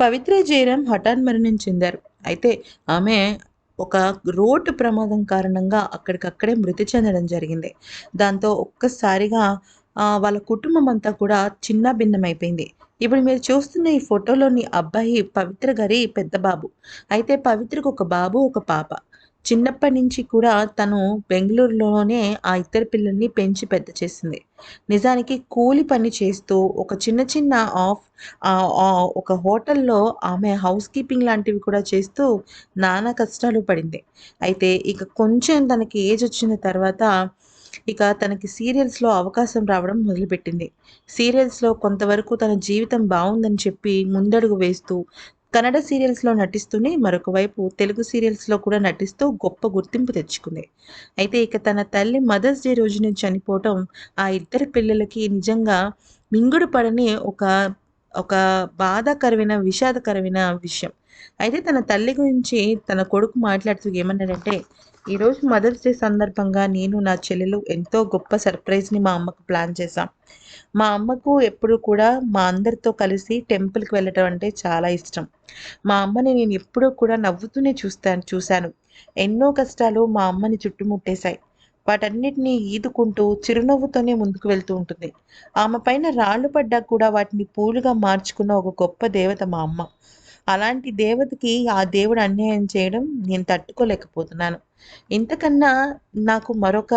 పవిత్ర జయరాం హఠాన్ మరణం చెందారు అయితే ఆమె ఒక రోడ్డు ప్రమాదం కారణంగా అక్కడికక్కడే మృతి చెందడం జరిగింది. దాంతో ఒక్కసారిగా వాళ్ళ కుటుంబం అంతా కూడా చిన్న భిన్నమైపోయింది. ఇప్పుడు మీరు చూస్తున్న ఈ ఫోటోలోని అబ్బాయి పవిత్ర గారి పెద్ద బాబు. అయితే పవిత్రకు ఒక బాబు ఒక పాప. చిన్నప్పటి నుంచి కూడా తను బెంగళూరులోనే ఆ ఇద్దరు పిల్లల్ని పెంచి పెద్ద చేసింది. నిజానికి కూలి పని చేస్తూ ఒక చిన్న చిన్న ఆఫ్ ఆ, ఒక హోటల్లో ఆమె హౌస్ కీపింగ్ లాంటివి కూడా చేస్తూ నానా కష్టాలు పడింది. అయితే ఇక కొంచెం తనకి ఏజ్ వచ్చిన తర్వాత ఇక తనకి సీరియల్స్లో అవకాశం రావడం మొదలుపెట్టింది. సీరియల్స్లో కొంతవరకు తన జీవితం బాగుందని చెప్పి ముందడుగు వేస్తూ కన్నడ సీరియల్స్లో నటిస్తూనే మరొక వైపు తెలుగు సీరియల్స్లో కూడా నటిస్తూ గొప్ప గుర్తింపు తెచ్చుకుంది. అయితే ఇక తన తల్లి మదర్స్ డే రోజున చనిపోవటం ఆ ఇద్దరు పిల్లలకి నిజంగా మింగుడు పడని ఒక ఒక బాధాకరమైన విషాదకరమైన విషయం. అయితే తన తల్లి గురించి తన కొడుకు మాట్లాడుతూ ఏమన్నాడంటే ఈరోజు మదర్స్ డే సందర్భంగా నేను నా చెల్లెలు ఎంతో గొప్ప సర్ప్రైజ్ని మా అమ్మకు ప్లాన్ చేశాం. మా అమ్మకు ఎప్పుడు కూడా మా అందరితో కలిసి టెంపుల్కి వెళ్ళటం అంటే చాలా ఇష్టం. మా అమ్మని నేను ఎప్పుడూ కూడా నవ్వుతూనే చూస్తాను చూశాను. ఎన్నో కష్టాలు మా అమ్మని చుట్టుముట్టేశాయి. వాటన్నిటినీ ఈదుకుంటూ చిరునవ్వుతోనే ముందుకు వెళ్తూ ఉంటుంది. ఆమె పైన రాళ్ళు పడ్డా కూడా వాటిని పూలుగా మార్చుకున్న ఒక గొప్ప దేవత మా అమ్మ. అలాంటి దేవతకి ఆ దేవుడు అన్యాయం చేయడం నేను తట్టుకోలేకపోతున్నాను. ఇంతకన్నా నాకు మరొక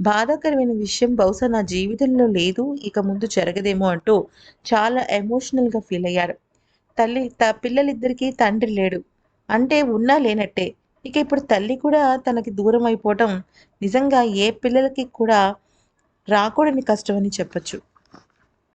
బాధాకరమైన విషయం బహుశా నా జీవితంలో లేదు ఇక ముందు జరగదేమో అంటూ చాలా ఎమోషనల్గా ఫీల్ అయ్యారు. తల్లి త పిల్లలిద్దరికీ తండ్రి లేడు. అంటే ఉన్నా లేనట్టే. ఇక ఇప్పుడు తల్లి కూడా తనకి దూరం అయిపోవటం నిజంగా ఏ పిల్లలకి కూడా రాకూడని కష్టం అని చెప్పొచ్చు.